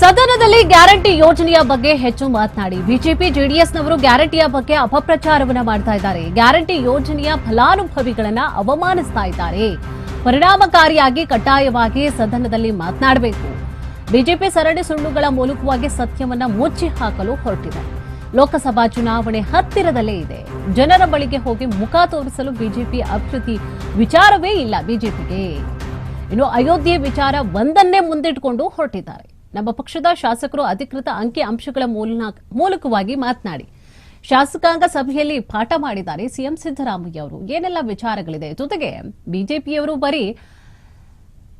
ಸದನದಲ್ಲಿ ಗ್ಯಾರಂಟಿ ಯೋಜನೆಯ ಬಗ್ಗೆ ಹೆಚ್ಚು ಮಾತನಾಡಿ. ಬಿಜೆಪಿ, ಜೆಡಿಎಸ್ನವರು ಗ್ಯಾರಂಟಿಯ ಬಗ್ಗೆ ಅಪಪ್ರಚಾರವನ್ನ ಮಾಡ್ತಾ ಇದ್ದಾರೆ. ಗ್ಯಾರಂಟಿ ಯೋಜನೆಯ ಫಲಾನುಭವಿಗಳನ್ನ ಅವಮಾನಿಸ್ತಾ ಇದ್ದಾರೆ. ಪರಿಣಾಮಕಾರಿಯಾಗಿ ಕಡ್ಡಾಯವಾಗಿ ಸದನದಲ್ಲಿ ಮಾತನಾಡಬೇಕು. ಬಿಜೆಪಿ ಸರಣಿ ಸುಳ್ಳುಗಳ ಮೂಲಕವಾಗಿ ಸತ್ಯವನ್ನ ಮುಚ್ಚಿ ಹಾಕಲು ಹೊರಟಿದೆ. ಲೋಕಸಭಾ ಚುನಾವಣೆ ಹತ್ತಿರದಲ್ಲೇ ಇದೆ. ಜನರ ಬಳಿಗೆ ಹೋಗಿ ಮುಖ ತೋರಿಸಲು ಬಿಜೆಪಿ ಅಭಿವೃದ್ಧಿ ವಿಚಾರವೇ ಇಲ್ಲ ಬಿಜೆಪಿಗೆ. ಇನ್ನು ಅಯೋಧ್ಯೆ ವಿಚಾರ ಒಂದನ್ನೇ ಮುಂದಿಟ್ಟುಕೊಂಡು ಹೊರಟಿದ್ದಾರೆ. ನಮ್ಮ ಪಕ್ಷದ ಶಾಸಕರು ಅಧಿಕೃತ ಅಂಕಿ ಅಂಶಗಳ ಮೂಲ- ಮೂಲಕವಾಗಿ ಮಾತನಾಡಿ, ಶಾಸಕಾಂಗ ಸಭೆಯಲ್ಲಿ ಪಾಠ ಮಾಡಿದ್ದಾರೆ ಸಿಎಂ ಸಿದ್ದರಾಮಯ್ಯ ಅವರು. ಏನೆಲ್ಲ ವಿಚಾರಗಳಿದೆ? ಜೊತೆಗೆ ಬಿಜೆಪಿಯವರು ಬರೀ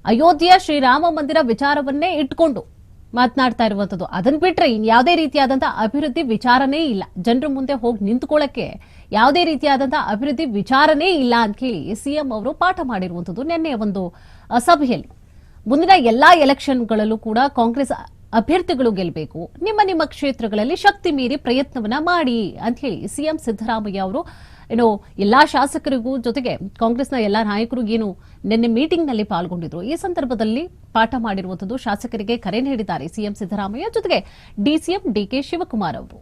ಅಯೋಧ್ಯೆಯ ಶ್ರೀರಾಮ ಮಂದಿರ ವಿಚಾರವನ್ನೇ ಇಟ್ಕೊಂಡು ಮಾತನಾಡ್ತಾ ಇರುವಂತದ್ದು ಅದನ್ನ ಬಿಟ್ರೆ ಇನ್ಯಾವುದೇ ರೀತಿಯಾದಂತಹ ಅಭಿವೃದ್ಧಿ ವಿಚಾರನೇ ಇಲ್ಲ. ಜನರ ಮುಂದೆ ಹೋಗಿ ನಿಂತ್ಕೊಳ್ಳಕ್ಕೆ ಯಾವುದೇ ರೀತಿಯಾದಂತಹ ಅಭಿವೃದ್ಧಿ ವಿಚಾರನೇ ಇಲ್ಲ ಅಂತ ಹೇಳಿ ಸಿಎಂ ಅವರು ಪಾಠ ಮಾಡಿರುವಂತದ್ದು ನಿನ್ನೆ ಒಂದು ಸಭೆಯಲ್ಲಿ ಮುಂದಿನ ಎಲ್ಲಾ ಎಲೆಕ್ಷನ್ಗಳಲ್ಲೂ ಕೂಡ ಕಾಂಗ್ರೆಸ್ ಅಭ್ಯರ್ಥಿಗಳು ಗೆಲ್ಲಬೇಕು ನಿಮ್ಮ ನಿಮ್ಮ ಕ್ಷೇತ್ರಗಳಲ್ಲಿ ಶಕ್ತಿ ಮೀರಿ ಪ್ರಯತ್ನವನ್ನ ಮಾಡಿ ಅಂತ ಹೇಳಿ ಸಿಎಂ ಸಿದ್ದರಾಮಯ್ಯ ಅವರು, ಏನು ಎಲ್ಲಾ ಶಾಸಕರಿಗೂ ಜೊತೆಗೆ ಕಾಂಗ್ರೆಸ್ನ ಎಲ್ಲಾ ನಾಯಕರು ಏನು ನಿನ್ನೆ ಮೀಟಿಂಗ್ನಲ್ಲಿ ಪಾಲ್ಗೊಂಡಿದ್ರು. ಈ ಸಂದರ್ಭದಲ್ಲಿ ಪಾಠ ಮಾಡಿರುವಂತದ್ದು ಶಾಸಕರಿಗೆ ಕರೆ ನೀಡಿದ್ದಾರೆ ಸಿಎಂ ಸಿದ್ದರಾಮಯ್ಯ, ಜೊತೆಗೆ ಡಿಸಿಎಂ ಡಿಕೆ ಶಿವಕುಮಾರ್ ಅವರು.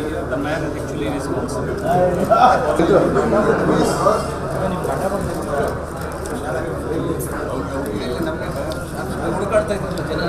here, the man is actually responsible. ಹುಡುಕಾಡ್ತಾ ಇದ್ರು ಜನ